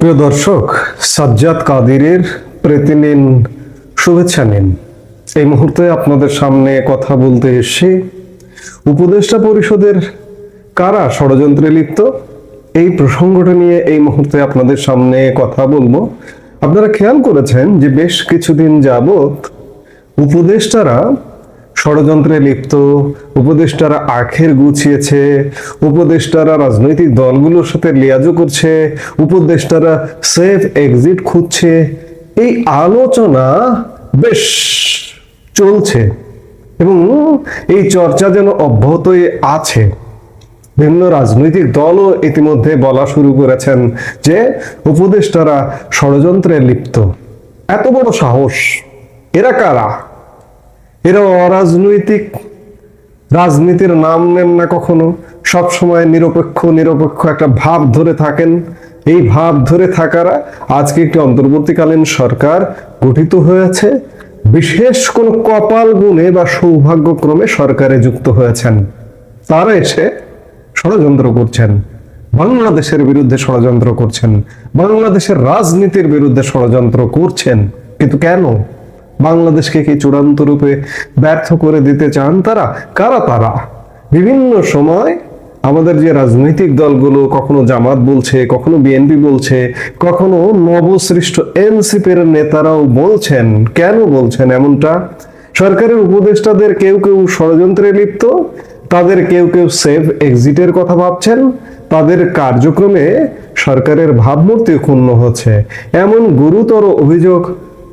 প্রিয় দর্শক, সাজ্জাদ কাদিরের প্রীতি শুভেচ্ছা নিন। এই মুহূর্তে আপনাদের সামনে কথা বলতে এসে উপদেষ্টা পরিষদের কারা ষড়যন্ত্রে লিপ্ত? এই প্রসঙ্গটা নিয়ে এই মুহূর্তে আপনাদের সামনে কথা বলব। আপনারা খেয়াল করেছেন যে বেশ কিছুদিন যাবত উপদেষ্টারা ষড়যন্ত্রে লিপ্ত, উপদেষ্টারা আখের গুছিয়েছে, উপদেষ্টারা রাজনৈতিক দলগুলোর সাথে লিয়াজো করছে, উপদেষ্টারা সেফ এক্সিট খুঁজছে, এই আলোচনা বেশ চলছে এবং এই চর্চা যেন অব্যাহতই আছে। বিভিন্ন রাজনৈতিক দলও ইতিমধ্যে বলা শুরু করেছেন যে উপদেষ্টারা ষড়যন্ত্রে লিপ্ত। এত বড় সাহস, এরা কারা? এরা অরাজনৈতিক। রাজনীতির নাম নেন না কখনো। সব সময় নিরপেক্ষ নিরপেক্ষ একটা ভাব ধরে থাকেন। এই ভাব ধরে থাকারা আজকে একটি অন্তর্বর্তীকালীন সরকার গঠিত হয়েছে। বিশেষ কোন কপাল গুণে বা সৌভাগ্যক্রমে সরকারে যুক্ত হয়েছেন। তারা এসে ষড়যন্ত্র করছেন। বাংলাদেশের বিরুদ্ধে ষড়যন্ত্র করছেন। বাংলাদেশের রাজনীতির বিরুদ্ধে ষড়যন্ত্র করছেন। কিন্তু কেন? বাংলাদেশকে কি চূড়ান্ত রূপে ব্যর্থ করে দিতে চান তারা? কারা তারা? বিভিন্ন সময় আমাদের যে রাজনৈতিক দলগুলো কখনো জামাত বলছে, কখনো বিএনপি বলছে, কখনো নবসৃষ্ট এনসিপির নেতারাও বলছেন। কেন বলছেন এমনটা? সরকারের উপদেষ্টাদের কেউ কেউ ষড়যন্ত্রে লিপ্ত, তাদের কেউ কেউ সেফ এক্সিটের কথা ভাবছেন, তাদের কার্যক্রমে সরকারের ভাবমূর্তি ক্ষুণ্ণ হচ্ছে। এমন গুরুতর অভিযোগ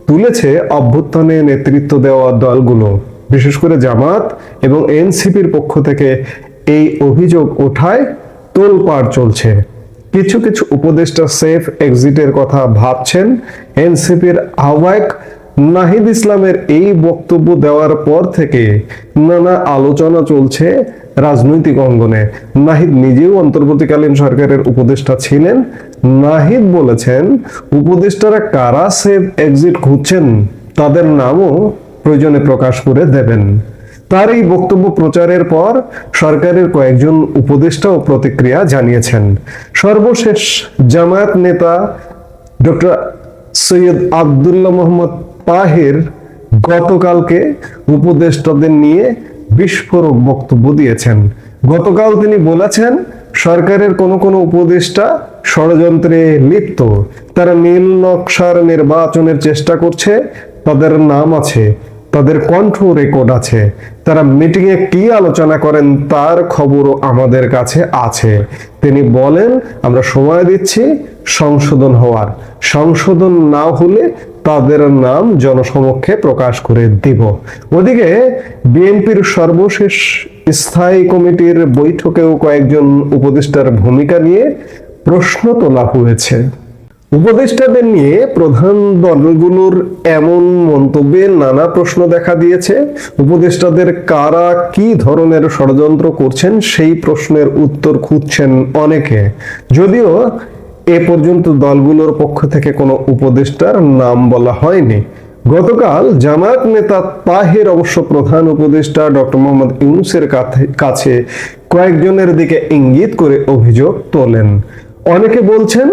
তুলেছে অভ্যুত্থানে নেতৃত্ব দেওয়া দলগুলো, বিশেষ করে জামাত এবং এনসিপির পক্ষ থেকে এই অভিযোগ ওঠায় তোলপাড় চলছে। কিছু কিছু উপদেষ্টা সেফ এক্সিটের কথা ভাবছেন এনসিপির আহ্বায়ক নাহিদ ইসলামের এই বক্তব্য দেওয়ার পর থেকে নানা আলোচনা চলছে রাজনৈতিক অঙ্গনে। নাহিদ নিজেও অন্তর্বর্তীকালীন সরকারের উপদেষ্টা ছিলেন। নাহিদ বলেছেন, উপদেষ্টারা কারা সেফ এক্সিট খুঁজছেন, তাদের নামও প্রয়োজনে প্রকাশ করে দেবেন। তার এই বক্তব্য প্রচারের পর সরকারের কয়েকজন উপদেষ্টাও প্রতিক্রিয়া জানিয়েছেন। সর্বশেষ জামায়াত নেতা ডক্টর সৈয়দ আবদুল্লাহ মোহাম্মদ তাহের গতকালকে উপদেষ্টাদের নিয়ে বিস্ফোরক বক্তব্য দিয়েছেন। গতকাল তিনি বলেছেন, সরকারের কোন কোন উপদেষ্টা ষড়যন্ত্রে লিপ্ত। তারা নীল নকশার নির্বাচনের চেষ্টা করছে, তাদের নাম আছে, তাদের কণ্ঠ রেকর্ড আছে। তারা মিটিং এ কি আলোচনা করেন তার খবরও আমাদের কাছে আছে। তিনি বলেন, আমরা সময় দিচ্ছি সংশোধন হওয়ার। সংশোধন না হলে তাদের নাম জনসমক্ষে প্রকাশ করে দিব। ওদিকে বিএনপির সর্বশেষ স্থায়ী কমিটির বৈঠকেও কয়েকজন উপদেষ্টার ভূমিকা নিয়ে প্রশ্ন তোলা হয়েছে। উপদেষ্টাদের নিয়ে প্রধান দলগুলোর এমন মন্তব্যে নানা প্রশ্ন দেখা দিয়েছে। উপদেষ্টাদের কারা কি ধরনের ষড়যন্ত্র করছেন সেই প্রশ্নের উত্তর খুঁজছেন অনেকে। যদিও এ পর্যন্ত দলগুলোর পক্ষ থেকে কোনো উপদেষ্টার নাম বলা হয়নি। গতকাল জামায়াত নেতা তাহের অবশ্য প্রধান উপদেষ্টা ডক্টর মোহাম্মদ ইউনুসের কাছে কয়েকজনের দিকে ইঙ্গিত করে অভিযোগ তোলেন। অনেকে বলছেন,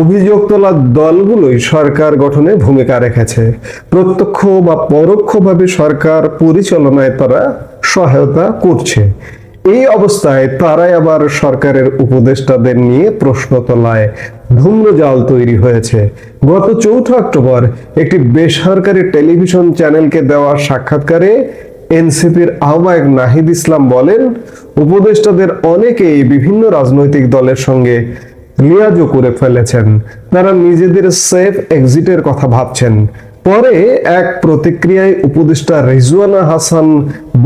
অভিযোগ তোলা দলগুলোই সরকার গঠনে ভূমিকা রেখেছে। প্রত্যক্ষ বা পরোক্ষভাবে সরকার পরিচালনায় তারা সহায়তা করছে। এই অবস্থায় তারাই আবার সরকারের উপদেষ্টাদের নিয়ে প্রশ্ন তোলায় ধূম্রজাল তৈরি হয়েছে। গত চৌঠা অক্টোবর একটি বেসরকারি টেলিভিশন চ্যানেলকে দেওয়া সাক্ষাৎকারে এনসিপির আহ্বায়ক নাহিদ ইসলাম বলেন, উপদেষ্টাদের অনেকেই বিভিন্ন রাজনৈতিক দলের সঙ্গে লিয়াজও করে ফেলেছেন। তারা নিজেদের সেফ এক্সিটের কথা ভাবছেন। পরে এক প্রতিক্রিয়ায় উপদেষ্টা রিজওয়ানা হাসান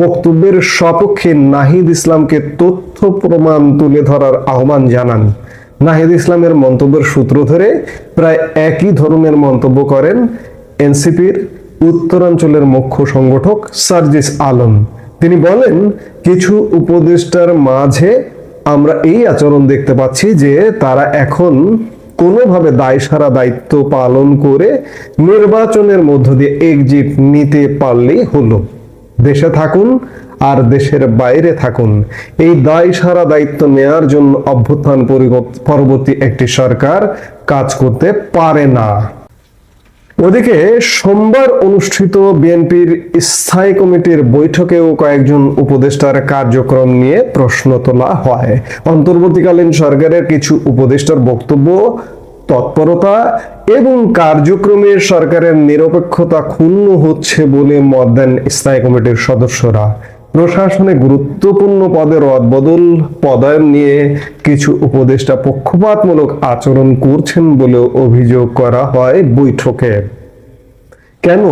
বক্তব্যের সপক্ষে নাহিদ ইসলামকে তথ্য প্রমাণ তুলে ধরার আহ্বান জানান। নাহিদ ইসলামের মন্তব্যের সূত্র ধরে প্রায় একই ধরনের মন্তব্য করেন এনসিপির উত্তরাঞ্চলের মুখ্য সংগঠক সার্জিস আলম। তিনি বলেন, কিছু উপদেষ্টার মাঝে আমরা এই আচরণ দেখতে পাচ্ছি যে তারা এখন কোনোভাবে দায় সারা দায়িত্ব পালন করে নির্বাচনের মধ্য দিয়ে এক্সিট নিতে পারলেই হলো। দেশে থাকুন আর দেশের বাইরে থাকুন। এই দায় সারা দায়িত্ব নেয়ার জন্য অভ্যুত্থান পরিবর্ত- একটি সরকার কাজ করতে পারে না। ওদিকে সোমবার অনুষ্ঠিত বিএনপির স্থায়ী কমিটির বৈঠকেও কয়েকজন উপদেষ্টার কার্যক্রম নিয়ে প্রশ্ন তোলা হয়। অন্তর্বর্তীকালীন সরকারের কিছু উপদেষ্টার বক্তব্য, তৎপরতা এবং কার্যক্রমে সরকারের নিরপেক্ষতা ক্ষুণ্ণ হচ্ছে বলে মত দেন স্থায়ী কমিটির সদস্যরা। প্রশাসনে গুরুত্বপূর্ণ পদের রদবদল পদায়ন নিয়ে কিছু উপদেষ্টা পক্ষপাতমূলক আচরণ করছেন বলে অভিযোগ করা হয় বৈঠকে। কেন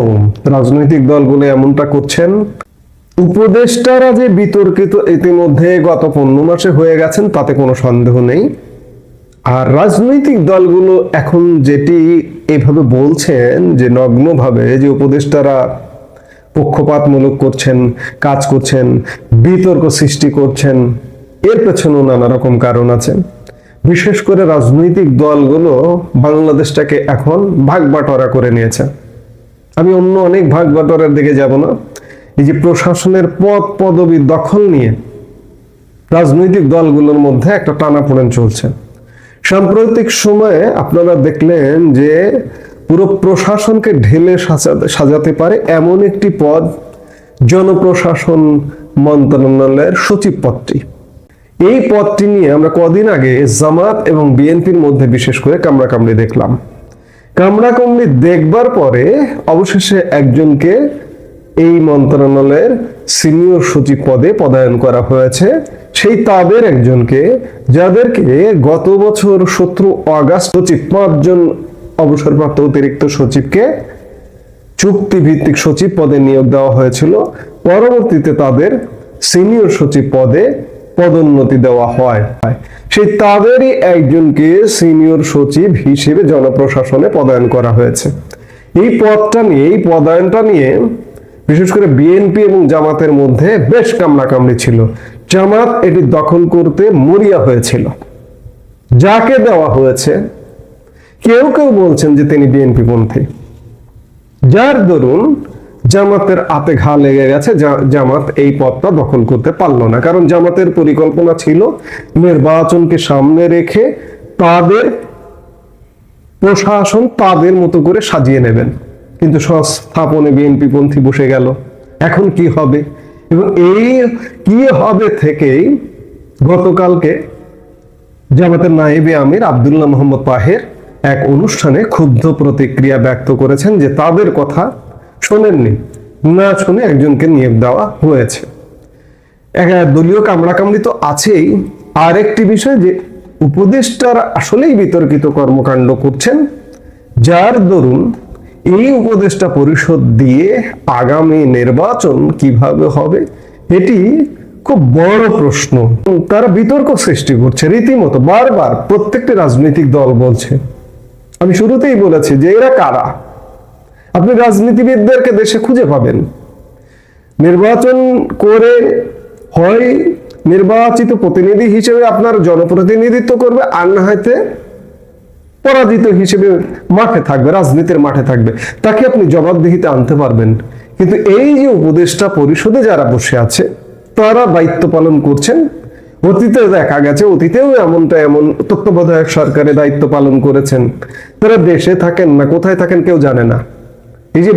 রাজনৈতিক দলগুলো এমনটা করছেন? উপদেষ্টারা যে বিতর্কিত ইতিমধ্যে গত পনেরো মাসে হয়ে গেছেন, তাতে কোনো সন্দেহ নেই। আর রাজনৈতিক দলগুলো এখন যেটি এভাবে বলছেন যে নগ্নভাবে যে উপদেষ্টারা পক্ষপাতমূলক করছেন, কাজ করছেন, বিতর্ক সৃষ্টি করছেন। এর পেছনেও নানা রকম কারণ আছে। বিশেষ করে রাজনৈতিক দলগুলো বাংলাদেশটাকে এখন ভাগ বাটোয়ারা করে নিয়েছে। আমি অন্য অনেক ভাগ বাটোয়ারার দিকে যাব না। এই যে প্রশাসনের পদ পদবি দখল নিয়ে রাজনৈতিক দলগুলোর মধ্যে একটা টানাপোড়েন চলছে। সাম্প্রতিক সময়ে আপনারা দেখলেন যে পুরো প্রশাসনকে ঢেলে সাজাতে পারে এমন একটি পদ জনপ্রশাসন মন্ত্রণালয়ের সচিব পদটি। এই পদটি নিয়ে আমরা কদিন আগে জামাত এবং বিএনপির মধ্যে বিশেষ করে কামড়াকামড়ি দেখলাম। কামড়াকামড়ি দেখবার পরে অবশেষে একজনকে এই মন্ত্রণালয়ের সিনিয়র সচিব পদে পদায়ন করা হয়েছে। সেই তাদের একজনকে, যাদেরকে গত বছর সতেরো অগাস্ট সচিব পাঁচজন অবসরপ্রাপ্ত অতিরিক্ত সচিবকে চুক্তিভিত্তিক সচিব পদে নিয়োগ দেওয়া হয়েছিল। পরবর্তীতে তাদের সিনিয়র সচিব পদে পদোন্নতি দেওয়া হয়। সেই তাদেরই একজনকে সিনিয়র সচিব হিসেবে জনপ্রশাসনে পদায়ন করা হয়েছে। এই পদটা নিয়ে, এই পদায়নটা নিয়ে বিশেষ করে বিএনপি এবং জামাতের মধ্যে বেশ কামড়াকামড়ি ছিল। জামাত এটি দখল করতে মরিয়া হয়েছিল। যাকে দেওয়া হয়েছে কেউ কেউ বলছেন যে তিনি বিএনপি পন্থী। যার দরুন জামাতের আতে ঘা লেগে গেছে জামাত এই পদটা দখল করতে পারল না। কারণ জামাতের পরিকল্পনা ছিল নির্বাচনকে সামনে রেখে তাদের প্রশাসন তাদের মতো করে সাজিয়ে নেবেন। কিন্তু সংস্থাপনে বিএনপি পন্থী বসে গেল। এখন কি হবে? এবং এই কি হবে থেকেই গতকালকে জামাতের নায়েবে আমির আবদুল্লাহ মোহাম্মদ পাহের এক অনুষ্ঠানে ক্ষুব্ধ প্রতিক্রিয়া ব্যক্ত করেছেন যে তাদের কথা শোনেননি, না শুনে একজনকে নিয়োগ দেওয়া হয়েছে। দলীয় কামড়াকামড়ি তো আছেই। আরেকটি বিষয় যে উপদেষ্টারা আসলেই বিতর্কিত কর্মকাণ্ড করছেন, যার দরুন এই উপদেষ্টা পরিষদ দিয়ে আগামী নির্বাচন কীভাবে হবে, এটি খুব বড় প্রশ্ন। তারা বিতর্ক সৃষ্টি করছে, রীতিমতো বারবার প্রত্যেকটি রাজনৈতিক দল বলছে। আমি শুরুতেই বলেছি যে এরা কারা? আপনি রাজনীতিবিদদেরকে দেশে খুঁজে পাবেন। নির্বাচন করে হয় নির্বাচিত প্রতিনিধি হিসেবে আপনার জনপ্রতিনিধিত্ব করবে, আর না হয়তো পরাজিত হিসেবে মাঠে থাকবে, রাজনীতির মাঠে থাকবে। তাকে আপনি জবাবদিহিতে আনতে পারবেন। কিন্তু এই যে উপদেষ্টা পরিষদে যারা বসে আছে, তারা দায়িত্ব পালন করছেন অতীতে দেখা গেছে, অতীতেও এমনটা, এমন তত্ত্বাবধায়ক সরকারে দায়িত্ব পালন করেছেন। তারা দেশে থাকেন না, কোথায় থাকেন কেউ জানে না। এই যে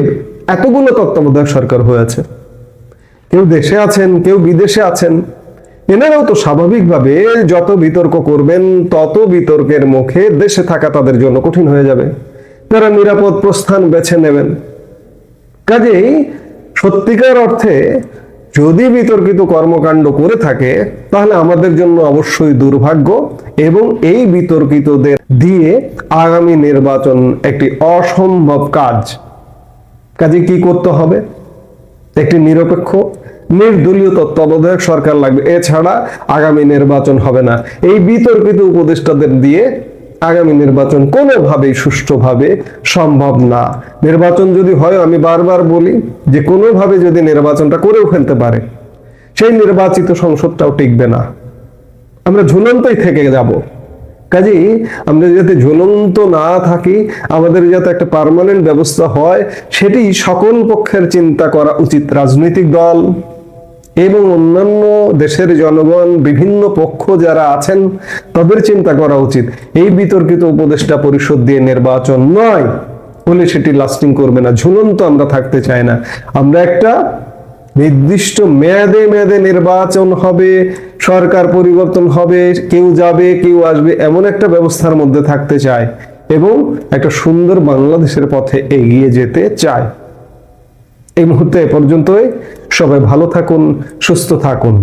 এতগুলো তত্ত্বাবধায়ক সরকার হয়েছে কেউ দেশে আছেন, কেউ বিদেশে আছেন, এনারাও তো স্বাভাবিকভাবে যত বিতর্ক করবেন, তত বিতর্কের মুখে দেশে থাকা তাদের জন্য কঠিন হয়ে যাবে। তারা নিরাপদ প্রস্থান বেছে নেবেন। কাজেই সত্যিকার অর্থে যদি বিতর্কিত কর্মকাণ্ড করে থাকে, তাহলে আমাদের জন্য অবশ্যই দুর্ভাগ্য এবং এই বিতর্কিতদের দিয়ে আগামী নির্বাচন একটি অসম্ভব কাজ। কাজে কি করতে হবে? একটি নিরপেক্ষ, নির্দলীয় তত্ত্বাবধায়ক সরকার লাগবে। এছাড়া আগামী নির্বাচন হবে না। এই বিতর্কিত উপদেষ্টাদের দিয়ে আগামী নির্বাচন কোনোভাবেই সুষ্ঠুভাবে সম্ভব না। নির্বাচন যদি হয়, আমি বারবার বলি যে কোনোভাবে যদি নির্বাচনটা করেও ফেলতে পারে, সেই নির্বাচিত সংসদটাও টিকবে না। আমরা ঝুলন্তই থেকে যাব। কাজেই আমরা যাতে ঝুলন্ত না থাকি, আমাদের যাতে একটা পার্মানেন্ট ব্যবস্থা হয়, সেটি সকল পক্ষের চিন্তা করা উচিত। রাজনৈতিক দল এবং অন্যান্য দেশের জনগণ, বিভিন্ন পক্ষ যারা আছেন, তাদের চিন্তা করা উচিত। এই বিতর্কিত উপদেষ্টা পরিষদ দিয়ে নির্বাচন নয় বলে সেটি লাস্টিং করবে না, ঝুলন্ত আমরা থাকতে চাই না। আমরা একটা নির্দিষ্ট মেয়াদে মেয়াদে নির্বাচন হবে, সরকার পরিবর্তন হবে, কেউ যাবে, কেউ আসবে, এমন একটা ব্যবস্থার মধ্যে থাকতে চায় এবং একটা সুন্দর বাংলাদেশের পথে এগিয়ে যেতে চায়। এই মুহূর্তে এ পর্যন্তই। সবাই ভালো থাকুন সুস্থ থাকুন।